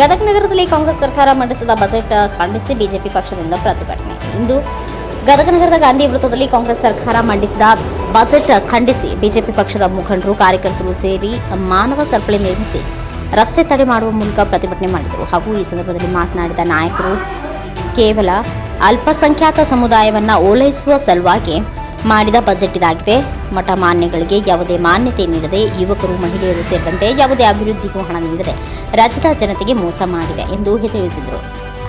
ಗದಗ ನಗರದಲ್ಲಿ ಕಾಂಗ್ರೆಸ್ ಸರ್ಕಾರ ಮಂಡಿಸಿದ ಬಜೆಟ್ ಖಂಡಿಸಿ ಬಿಜೆಪಿ ಪಕ್ಷದಿಂದ ಪ್ರತಿಭಟನೆ. ಇಂದು ಗದಗ ನಗರದ ಗಾಂಧಿ ವೃತ್ತದಲ್ಲಿ ಕಾಂಗ್ರೆಸ್ ಸರ್ಕಾರ ಮಂಡಿಸಿದ ಬಜೆಟ್ ಖಂಡಿಸಿ ಬಿಜೆಪಿ ಪಕ್ಷದ ಮುಖಂಡರು, ಕಾರ್ಯಕರ್ತರು ಸೇರಿ ಮಾನವ ಸರಪಳಿ ನಿರ್ಮಿಸಿ ರಸ್ತೆ ತಡೆ ಮಾಡುವ ಮೂಲಕ ಪ್ರತಿಭಟನೆ ಮಾಡಿದರು. ಹಾಗೂ ಈ ಸಂದರ್ಭದಲ್ಲಿ ಮಾತನಾಡಿದ ನಾಯಕರು, ಕೇವಲ ಅಲ್ಪಸಂಖ್ಯಾತ ಸಮುದಾಯವನ್ನು ಓಲೈಸುವ ಸಲುವಾಗಿ ಮಾಡಿದ ಬಜೆಟ್ ಇದಾಗಿದೆ ಮಠ ಮಾನ್ಯಗಳಿಗೆ ಯಾವುದೇ ಮಾನ್ಯತೆ ನೀಡದೆ ಯುವಕರು, ಮಹಿಳೆಯರು ಸೇರಿದಂತೆ ಯಾವುದೇ ಅಭಿವೃದ್ಧಿಗೂ ಹಣ ನೀಡದೆ ರಾಜ್ಯದ ಜನತೆಗೆ ಮೋಸ ಮಾಡಿದೆ ಎಂದು ತಿಳಿಸಿದರು.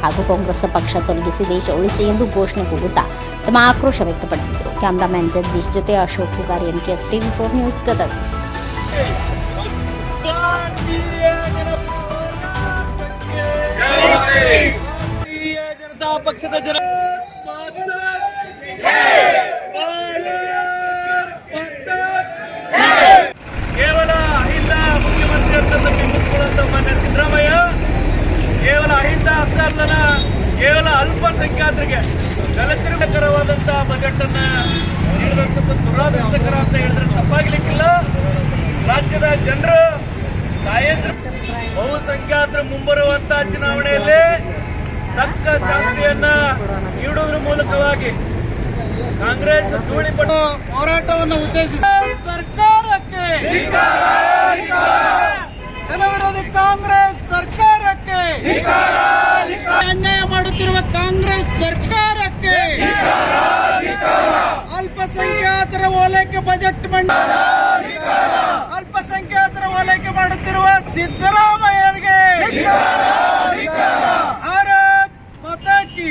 ಹಾಗೂ ಕಾಂಗ್ರೆಸ್ ಪಕ್ಷ ತೊಲಗಿಸಿ ದೇಶ ಉಳಿಸಿ ಎಂದು ಘೋಷಣೆ ಕೂಗುತ್ತಾ ತಮ್ಮ ಆಕ್ರೋಶ ವ್ಯಕ್ತಪಡಿಸಿದರು. ಕ್ಯಾಮರಾಮ್ಯಾನ್ ಜಗದೀಶ್ ಜೊತೆ Ashok Kugari N K S TV four news Gadag. Janata ಪಕ್ಷದ ಜನ ಮಾತಾ ಭಾರತ್ ಮಾತಾ ಕೇವಲ ಅಹಿಂದ ಮುಖ್ಯಮಂತ್ರಿ ಅಂತ ಬಿಂಬಿಸಿಕೊಳ್ಳುವಂತ ಮಾನ್ಯ ಸಿದ್ದರಾಮಯ್ಯ ಕೇವಲ ಅಹಿಂದ ಅಷ್ಟೇ ಅಲ್ಲನ ಕೇವಲ ಅಲ್ಪಸಂಖ್ಯಾತರಿಗೆ ದಲಿತರಕರವಾದಂತಹ ಬಜೆಟ್ ಅನ್ನ ನೀಡಿದಂಥದ್ದು ದುರಾದೃಷ್ಟಕರ ಅಂತ ಹೇಳಿದ್ರೆ ತಪ್ಪಾಗ್ಲಿಕ್ಕಿಲ್ಲ. ರಾಜ್ಯದ ಜನರು ತಾಯೇಂದ್ರ ಬಹುಸಂಖ್ಯಾತರು ಮುಂಬರುವಂತಹ ಚುನಾವಣೆಯಲ್ಲಿ ತಕ್ಕ ಶಾಸ್ತಿಯನ್ನ ನೀಡುವುದರ ಮೂಲಕವಾಗಿ ಕಾಂಗ್ರೆಸ್ ಧೂಳಿಪಟ್ಟು ಹೋರಾಟವನ್ನು ಉದ್ದೇಶಿಸಿ ಸರ್ಕಾರಕ್ಕೆ ಜನವಿರೋಧಿ ಕಾಂಗ್ರೆಸ್ ಸರ್ಕಾರಕ್ಕೆ ಸರ್ಕಾರಕ್ಕೆ ಅಲ್ಪಸಂಖ್ಯಾತರ ಓಲೈಕೆ ಬಜೆಟ್ ಮಂಡ ಅಲ್ಪಸಂಖ್ಯಾತರ ಓಲೈಕೆ ಮಾಡುತ್ತಿರುವ ಸಿದ್ದರಾಮಯ್ಯರಿಗೆ ಭಾರತ್ ಮಾತಾ ಕಿ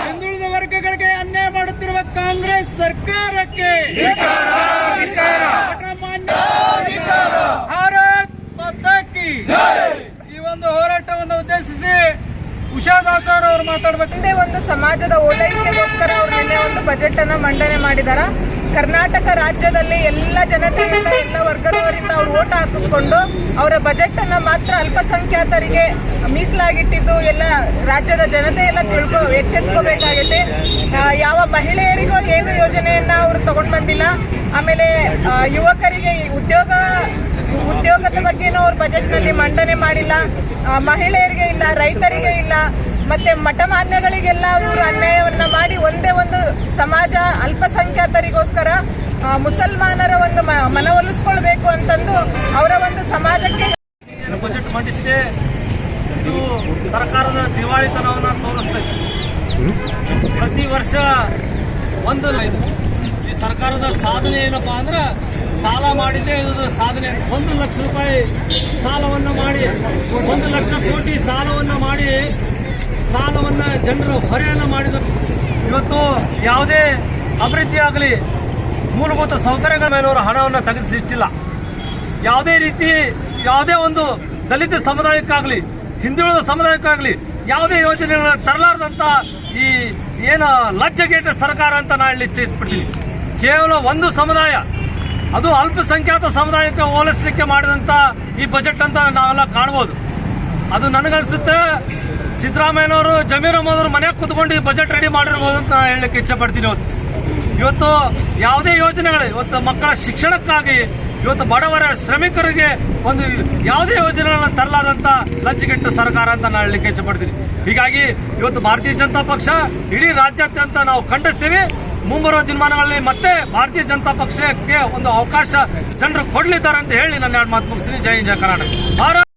ಹಿಂದುಳಿದ ವರ್ಗಗಳಿಗೆ ಅನ್ಯಾಯ ಮಾಡುತ್ತಿರುವ ಕಾಂಗ್ರೆಸ್ ಸರ್ಕಾರಕ್ಕೆ ಮಾನ್ಯ ಭಾರತ್ ಮಾತಾ ಕಿ ಈ ಒಂದು ಉದ್ದೇಶಿಸಿ ಉಷಾದಾಸ್ ಅವರು ಮಾತಾಡಬೇಕು. ಹಿಂದೆ ಒಂದು ಸಮಾಜದ ಓಲೈಕೆಗೋಸ್ಕರ ಅವರು ನಿನ್ನೆ ಒಂದು ಬಜೆಟ್ ಅನ್ನ ಮಂಡನೆ ಮಾಡಿದಾರ. ಕರ್ನಾಟಕ ರಾಜ್ಯದಲ್ಲಿ ಎಲ್ಲ ಜನತೆಯಿಂದ ಎಲ್ಲ ವರ್ಗದವರಿಂದ ಅವ್ರು ಓಟ್ ಹಾಕಿಸ್ಕೊಂಡು ಅವರ ಬಜೆಟ್ ಅನ್ನ ಮಾತ್ರ ಅಲ್ಪಸಂಖ್ಯಾತರಿಗೆ ಮೀಸಲಾಗಿಟ್ಟಿದ್ದು ಎಲ್ಲ ರಾಜ್ಯದ ಜನತೆ ಎಲ್ಲ ತಿಳ್ಕೊ ಎಚ್ಚೆತ್ಕೋಬೇಕಾಗೈತೆ. ಯಾವ ಮಹಿಳೆಯರಿಗೂ ಏನು ಯೋಜನೆಯನ್ನ ಅವರು ತಗೊಂಡ್ ಬಂದಿಲ್ಲ. ಆಮೇಲೆ ಯುವಕರಿಗೆ ಉದ್ಯೋಗ ಉದ್ಯೋಗದ ಬಗ್ಗೆನೂ ಅವ್ರ ಬಜೆಟ್ನಲ್ಲಿ ಮಂಡನೆ ಮಾಡಿಲ್ಲ. ಮಹಿಳೆಯರಿಗೆ ಇಲ್ಲ, ರೈತರಿಗೆ ಇಲ್ಲ. ಮತ್ತೆ ಮಠಮಾನ್ಯಗಳಿಗೆಲ್ಲ ಅವರು ಅನ್ಯಾಯವನ್ನ ಮಾಡಿ ಒಂದೇ ಒಂದು ಸಮಾಜ ಅಲ್ಪಸಂಖ್ಯಾತರಿಗೋಸ್ಕರ ಮುಸಲ್ಮಾನರ ಒಂದು ಮನವೊಲಿಸ್ಕೊಳ್ಬೇಕು ಅಂತಂದು ಅವರ ಒಂದು ಸಮಾಜಕ್ಕೆ ಬಜೆಟ್ ಮಂಡಿಸಿದೆ. ಇದು ಸರ್ಕಾರದ ದಿವಾಳಿತನವನ್ನು ತೋರಿಸ್ತದೆ ಪ್ರತಿ ವರ್ಷ ಒಂದು ಈ ಸರ್ಕಾರದ ಸಾಧನೆ ಏನಪ್ಪಾ ಅಂದ್ರೆ ಸಾಲ ಮಾಡಿದ್ದೇ ಇದು ಸಾಧನೆ. ಒಂದು ಲಕ್ಷ ರೂಪಾಯಿ ಸಾಲವನ್ನು ಮಾಡಿ, ಒಂದು ಲಕ್ಷ ಕೋಟಿ ಸಾಲವನ್ನು ಮಾಡಿ, ಸಾಲವನ್ನು ಜನರು ಹೊರೆಯನ್ನು ಮಾಡಿದರು. ಇವತ್ತು ಯಾವುದೇ ಅಭಿವೃದ್ಧಿ ಆಗಲಿ, ಮೂಲಭೂತ ಸೌಕರ್ಯಗಳ ಮೇಲೆ ಅವರು ಹಣವನ್ನು ತೆಗೆದಿಟ್ಟಿಲ್ಲ. ಯಾವುದೇ ರೀತಿ ಯಾವುದೇ ಒಂದು ದಲಿತ ಸಮುದಾಯಕ್ಕಾಗಲಿ, ಹಿಂದುಳಿದ ಸಮುದಾಯಕ್ಕಾಗಲಿ, ಯಾವುದೇ ಯೋಜನೆಗಳನ್ನು ತರಲಾರದಂತ ಈ ಏನು ಲಜ್ಜೆಗೇಟ ಸರ್ಕಾರ ಅಂತ ನಾನು ಇಲ್ಲಿ ಇಚ್ಛಿಸ್ಬಿಡ್ತೀನಿ ಕೇವಲ ಒಂದು ಸಮುದಾಯ ಅದು ಅಲ್ಪಸಂಖ್ಯಾತ ಸಮುದಾಯಕ್ಕೆ ಹೋಲಿಸಲಿಕ್ಕೆ ಮಾಡಿದಂತ ಈ ಬಜೆಟ್ ಅಂತ ನಾವೆಲ್ಲ ಕಾಣ್ಬೋದು. ಅದು ನನಗನ್ಸುತ್ತೆ, ಸಿದ್ದರಾಮಯ್ಯನವರು, ಜಮೀರ್ ಅಹಮದ್ ಮನೆಗೆ ಕುತ್ಕೊಂಡು ಈ ಬಜೆಟ್ ರೆಡಿ ಮಾಡಿರ್ಬೋದು ಅಂತ ನಾನು ಹೇಳಲಿಕ್ಕೆ ಇಚ್ಛಪಡ್ತೀನಿ ಇವತ್ತು. ಇವತ್ತು ಯಾವುದೇ ಯೋಜನೆಗಳು, ಇವತ್ತು ಮಕ್ಕಳ ಶಿಕ್ಷಣಕ್ಕಾಗಿ, ಇವತ್ತು ಬಡವರ ಶ್ರಮಿಕರಿಗೆ ಒಂದು ಯಾವುದೇ ಯೋಜನೆಗಳನ್ನ ತರಲಾದಂತ ಲಜ್ಜೆಗೆಟ್ಟ ಸರ್ಕಾರ ಅಂತ ನಾನು ಹೇಳಲಿಕ್ಕೆ ಇಚ್ಛಪಡ್ತೀನಿ ಹೀಗಾಗಿ ಇವತ್ತು ಭಾರತೀಯ ಜನತಾ ಪಕ್ಷ ಇಡೀ ರಾಜ್ಯಾದ್ಯಂತ ನಾವು ಖಂಡಿಸ್ತೀವಿ. ಮುಂಬರುವ ದಿನಮಾನಗಳಲ್ಲಿ ಮತ್ತೆ ಭಾರತೀಯ ಜನತಾ ಪಕ್ಷಕ್ಕೆ ಒಂದು ಅವಕಾಶ ಜನರು ಕೊಡ್ಲಿದ್ದಾರೆ ಅಂತ ಹೇಳಿ ನನ್ನ ಎರಡು ಮಾತು ಮುಗಿಸ್ತೀನಿ. ಜೈ ಜಯ ಕರ್ನಾಟಕ.